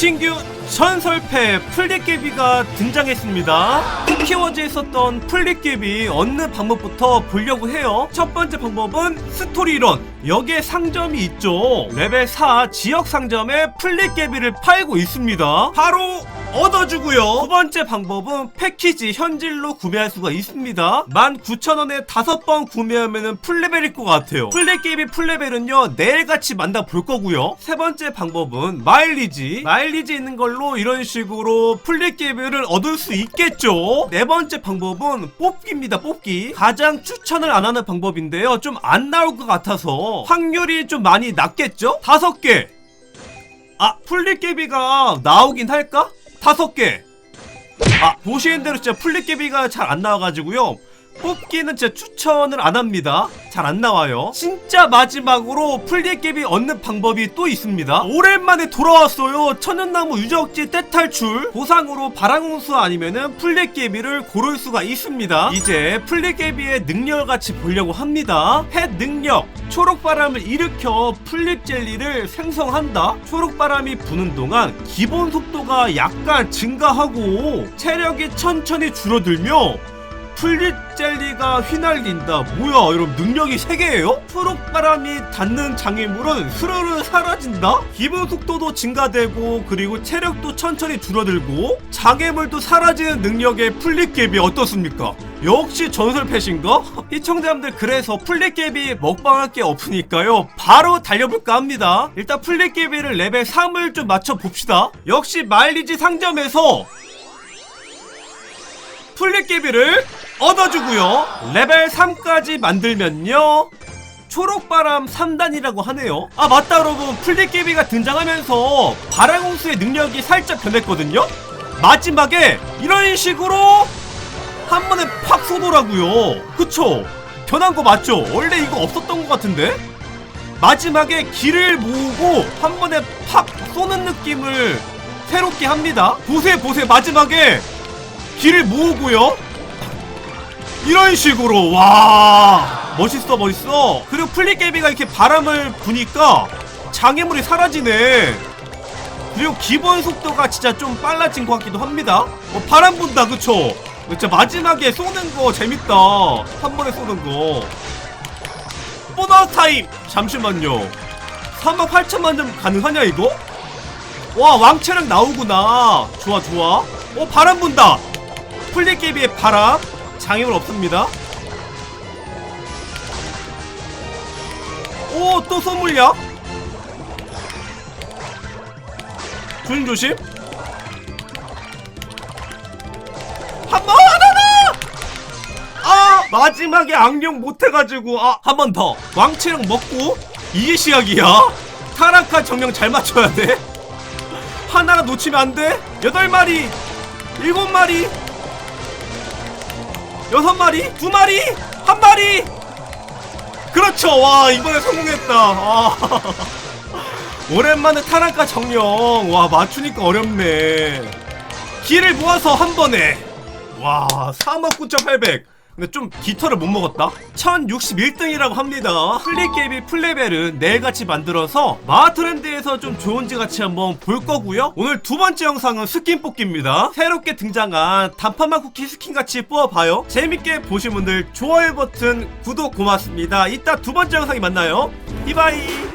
신규 전설패 플릿개비가 등장했습니다. 쿠키워즈에 있었던 플릿개비 얻는 방법부터 보려고 해요. 첫 번째 방법은 스토리론. 여기에 상점이 있죠. 레벨 4 지역 상점에 플릿개비를 팔고 있습니다. 바로 얻어주고요. 두 번째 방법은 패키지 현질로 구매할 수가 있습니다. 19,000원에 5번 구매하면 플레벨일 것 같아요. 플랫게임의 플레벨은요, 내일같이 만나 볼 거고요. 세 번째 방법은 마일리지. 마일리지 있는 걸로 이런 식으로 플랫게임을 얻을 수 있겠죠. 네 번째 방법은 뽑기입니다, 뽑기. 가장 추천을 안 하는 방법인데요. 좀 안 나올 것 같아서 확률이 좀 많이 낮겠죠? 다섯 개. 아, 플릿개비가 나오긴 할까? 다섯 개. 아, 보시는 대로 진짜 플릿개비가 잘 안 나와가지고요. 뽑기는 진짜 추천을 안 합니다. 잘 안 나와요. 진짜 마지막으로 플릿개비 얻는 방법이 또 있습니다. 오랜만에 돌아왔어요. 천연나무 유적지 떼탈출. 보상으로 바람홍수 아니면은 플릿개비를 고를 수가 있습니다. 이제 플릿개비의 능력을 같이 보려고 합니다. 햇 능력. 초록바람을 일으켜 플립 젤리를 생성한다. 초록바람이 부는 동안 기본 속도가 약간 증가하고 체력이 천천히 줄어들며 플립 젤리가 휘날린다. 뭐야, 여러분 능력이 3개예요? 초록바람이 닿는 장애물은 스르르 사라진다? 기본 속도도 증가되고 그리고 체력도 천천히 줄어들고 장애물도 사라지는 능력의 플립갭이 어떻습니까? 역시 전설 패신가? 시청자분들 그래서 플립갭이 먹방할 게 없으니까요. 바로 달려볼까 합니다. 일단 플립갭이를 레벨 3을 좀 맞춰봅시다. 역시 마일리지 상점에서 플립개비를 얻어주고요. 레벨 3까지 만들면요. 초록바람 3단이라고 하네요. 아 맞다 여러분. 플립개비가 등장하면서 바람공수의 능력이 살짝 변했거든요? 마지막에 이런 식으로 한 번에 팍 쏘더라고요 그쵸 변한 거 맞죠 원래 이거 없었던 것 같은데 마지막에 길을 모으고 한 번에 팍 쏘는 느낌을 새롭게 합니다 보세 보세 마지막에 길을 모으고요. 이런 식으로 와 멋있어 멋있어. 그리고 플리게비가 이렇게 바람을 부니까 장애물이 사라지네. 그리고 기본 속도가 진짜 좀 빨라진 것 같기도 합니다. 어, 바람 분다 그쵸? 진짜 마지막에 쏘는 거 재밌다. 한 번에 쏘는 거. 보너스 타임 잠시만요. 3만 8천만 점 가능하냐 이거? 와 왕체력 나오구나. 좋아 좋아. 어 바람 분다. 플리게비의 바람 장애물 없습니다 오 또 선물약 조심조심 한 번 하나 아 마지막에 악령 못해가지고 아 한 번 더 왕체력 먹고 이게 시작이야 타락한 정령 잘 맞춰야 돼 하나 놓치면 안돼 여덟 마리 일곱 마리 여섯 마리? 두 마리? 한 마리? 그렇죠. 와, 이번에 성공했다. 아. 오랜만에 타락과 정령. 와, 맞추니까 어렵네. 기를 모아서 한 번에. 와, 3억 9,800. 근데 좀 깃털을 못 먹었다. 1061등이라고 합니다. 플리게임이 플레벨은 내일같이 만들어서 마하트랜드에서 좀 좋은지 같이 한번 볼 거고요. 오늘 두 번째 영상은 스킨 뽑기입니다. 새롭게 등장한 단판만 쿠키 스킨 같이 뽑아봐요. 재밌게 보신 분들 좋아요 버튼, 구독 고맙습니다. 이따 두 번째 영상에 만나요. 이바이.